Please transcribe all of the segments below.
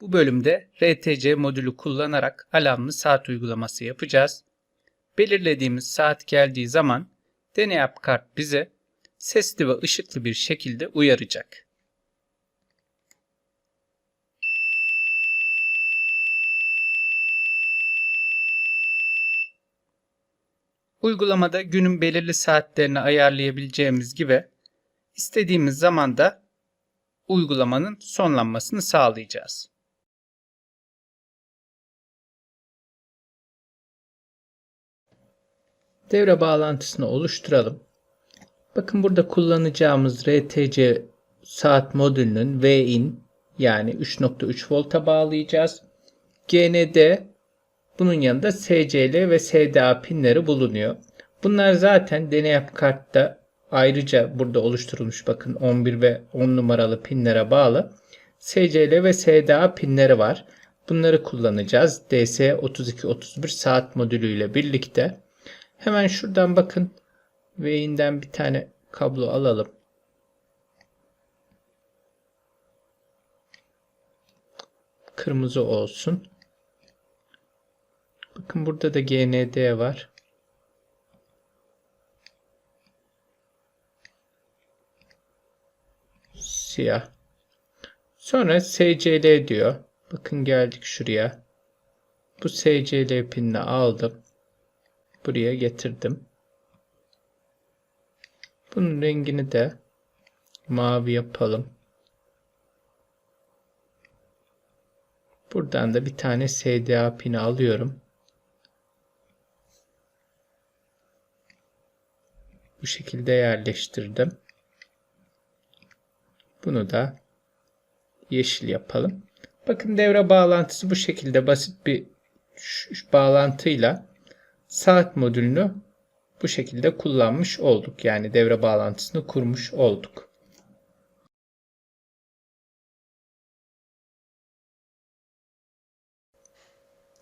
Bu bölümde RTC modülü kullanarak alarmlı saat uygulaması yapacağız. Belirlediğimiz saat geldiği zaman deney yap kart bize sesli ve ışıklı bir şekilde uyaracak. Uygulamada günün belirli saatlerini ayarlayabileceğimiz gibi istediğimiz zamanda uygulamanın sonlanmasını sağlayacağız. Devre bağlantısını oluşturalım. Bakın burada kullanacağımız RTC saat modülünün Vin yani 3.3 volta bağlayacağız. GND bunun yanında SCL ve SDA pinleri bulunuyor. Bunlar zaten deney kartta ayrıca burada oluşturulmuş bakın 11 ve 10 numaralı pinlere bağlı. SCL ve SDA pinleri var. Bunları kullanacağız. DS3231 saat modülü ile birlikte. Hemen şuradan bakın. V'inden bir tane kablo alalım. Kırmızı olsun. Bakın burada da GND var. Siyah. Sonra SCL diyor. Bakın geldik şuraya. Bu SCL pinini aldım. Buraya getirdim. Bunun rengini de mavi yapalım. Buradan da bir tane SDA pini alıyorum. Bu şekilde yerleştirdim. Bunu da yeşil yapalım. Bakın devre bağlantısı bu şekilde basit bir bağlantıyla saat modülünü bu şekilde kullanmış olduk. Yani devre bağlantısını kurmuş olduk.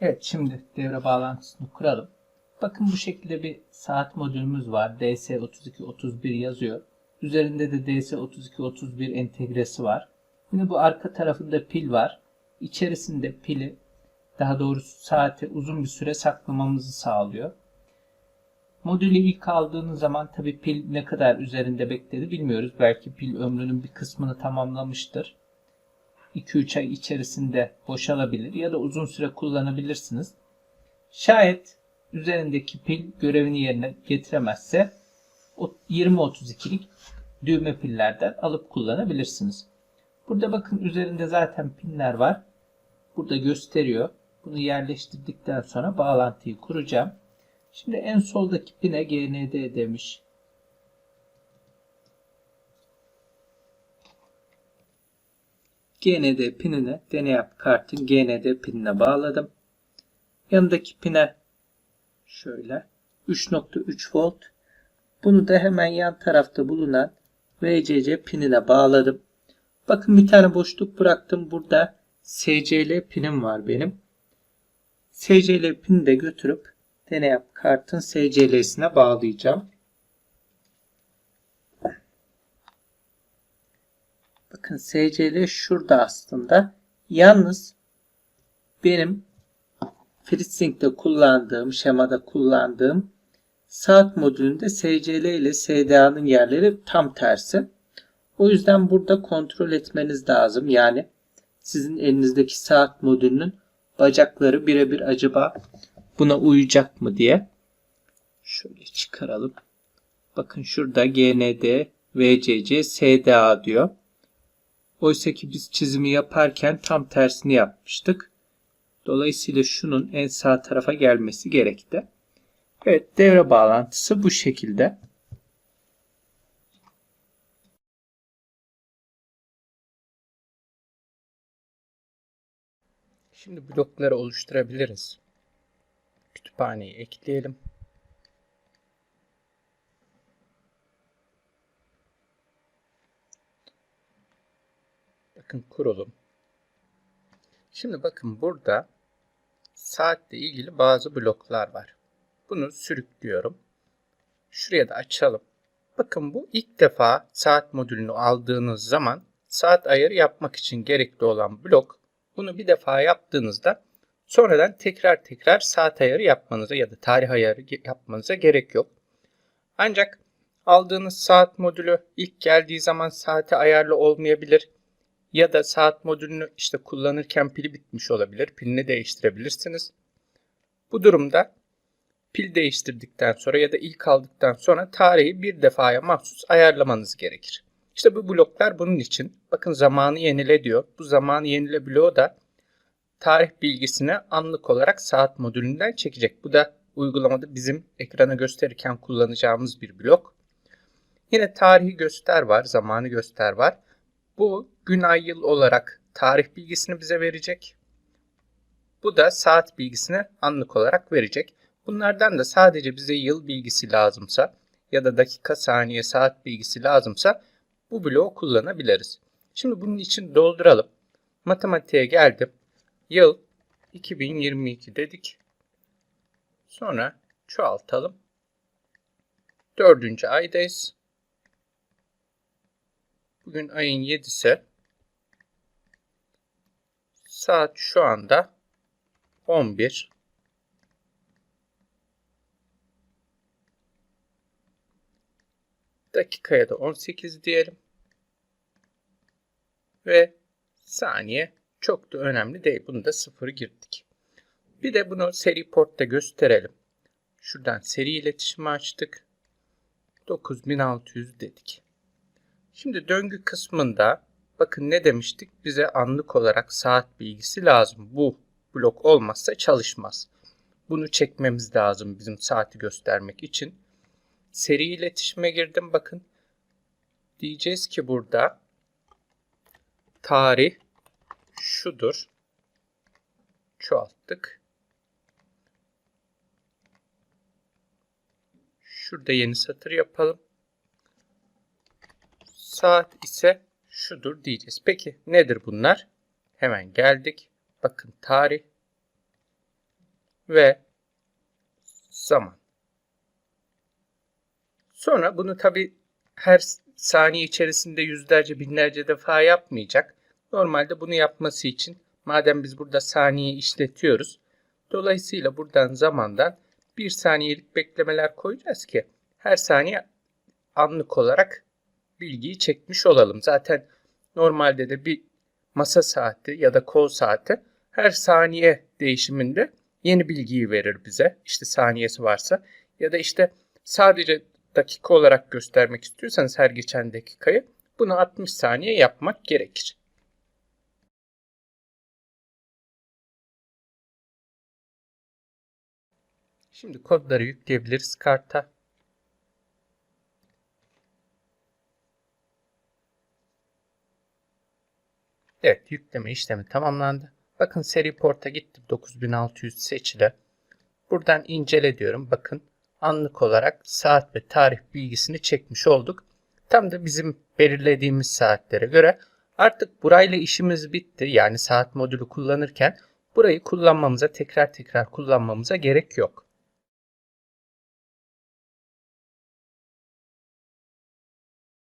Evet şimdi devre bağlantısını kuralım. Bakın bu şekilde bir saat modülümüz var. DS3231 yazıyor. Üzerinde de DS3231 entegresi var. Yine bu arka tarafında pil var. İçerisinde pili daha doğrusu saati uzun bir süre saklamamızı sağlıyor. Modülü ilk aldığınız zaman tabi pil ne kadar üzerinde bekledi bilmiyoruz. Belki pil ömrünün bir kısmını tamamlamıştır. 2-3 ay içerisinde boşalabilir ya da uzun süre kullanabilirsiniz. Şayet üzerindeki pil görevini yerine getiremezse 20-32'lik düğme pillerden alıp kullanabilirsiniz. Burada bakın üzerinde zaten pinler var. Burada gösteriyor. Bunu yerleştirdikten sonra bağlantıyı kuracağım. Şimdi en soldaki pine GND demiş. GND pinine deney kartın GND pinine bağladım. Yanındaki pine şöyle 3.3 volt. Bunu da hemen yan tarafta bulunan VCC pinine bağladım. Bakın bir tane boşluk bıraktım. Burada SCL pinim var benim. SCL pini de götürüp deney kartın SCL'sine bağlayacağım. Bakın SCL şurada aslında. Yalnız benim FreeSync'te kullandığım, şemada kullandığım saat modülünde SCL ile SDA'nın yerleri tam tersi. O yüzden burada kontrol etmeniz lazım. Yani sizin elinizdeki saat modülünün bacakları birebir acaba buna uyacak mı diye. Şöyle çıkaralım. Bakın şurada GND, VCC, SDA diyor. Oysa ki biz çizimi yaparken tam tersini yapmıştık. Dolayısıyla şunun en sağ tarafa gelmesi gerekti. Evet devre bağlantısı bu şekilde. Şimdi blokları oluşturabiliriz. Kütüphaneyi ekleyelim. Bakın kurulum. Şimdi bakın burada saatle ilgili bazı bloklar var. Bunu sürüklüyorum. Şuraya da açalım. Bakın bu ilk defa saat modülünü aldığınız zaman saat ayarı yapmak için gerekli olan blok. Bunu bir defa yaptığınızda sonradan tekrar tekrar saat ayarı yapmanıza ya da tarih ayarı yapmanıza gerek yok. Ancak aldığınız saat modülü ilk geldiği zaman saate ayarlı olmayabilir ya da saat modülünü işte kullanırken pili bitmiş olabilir. Pilini değiştirebilirsiniz. Bu durumda pil değiştirdikten sonra ya da ilk aldıktan sonra tarihi bir defaya mahsus ayarlamanız gerekir. İşte bu bloklar bunun için. Bakın zamanı yenile diyor. Bu zamanı yenile bloğu da tarih bilgisini anlık olarak saat modülünden çekecek. Bu da uygulamada bizim ekrana gösterirken kullanacağımız bir blok. Yine tarihi göster var, zamanı göster var. Bu gün ay yıl olarak tarih bilgisini bize verecek. Bu da saat bilgisini anlık olarak verecek. Bunlardan da sadece bize yıl bilgisi lazımsa ya da dakika, saniye, saat bilgisi lazımsa bu bloğu kullanabiliriz. Şimdi bunun için dolduralım. Matematiğe geldim. Yıl 2022 dedik. Sonra çoğaltalım. Dördüncü aydayız. Bugün ayın 7'si. Saat şu anda 11. Dakikaya da 18 diyelim. Ve saniye çok da önemli değil. Bunu da sıfır girdik. Bir de bunu seri portta gösterelim. Şuradan seri iletişimi açtık. 9600 dedik. Şimdi döngü kısmında bakın ne demiştik? Bize anlık olarak saat bilgisi lazım. Bu blok olmazsa çalışmaz. Bunu çekmemiz lazım bizim saati göstermek için. Seri iletişime girdim bakın. Diyeceğiz ki burada tarih şudur. Çoğalttık. Şurada yeni satır yapalım. Saat ise şudur diyeceğiz. Peki nedir bunlar? Hemen geldik. Bakın tarih ve zaman. Sonra bunu tabi her saniye içerisinde yüzlerce binlerce defa yapmayacak. Normalde bunu yapması için madem biz burada saniye işletiyoruz. Dolayısıyla buradan zamandan bir saniyelik beklemeler koyacağız ki her saniye anlık olarak bilgiyi çekmiş olalım. Zaten normalde de bir masa saati ya da kol saati her saniye değişiminde yeni bilgiyi verir bize. İşte saniyesi varsa ya da işte sadece dakika olarak göstermek istiyorsanız her geçen dakikayı bunu 60 saniye yapmak gerekir. Şimdi kodları yükleyebiliriz karta. Evet yükleme işlemi tamamlandı. Bakın seri porta gittim 9600 seçili. Buradan incele diyorum. Bakın anlık olarak saat ve tarih bilgisini çekmiş olduk. Tam da bizim belirlediğimiz saatlere göre artık burayla işimiz bitti. Yani saat modülü kullanırken burayı kullanmamıza tekrar tekrar kullanmamıza gerek yok.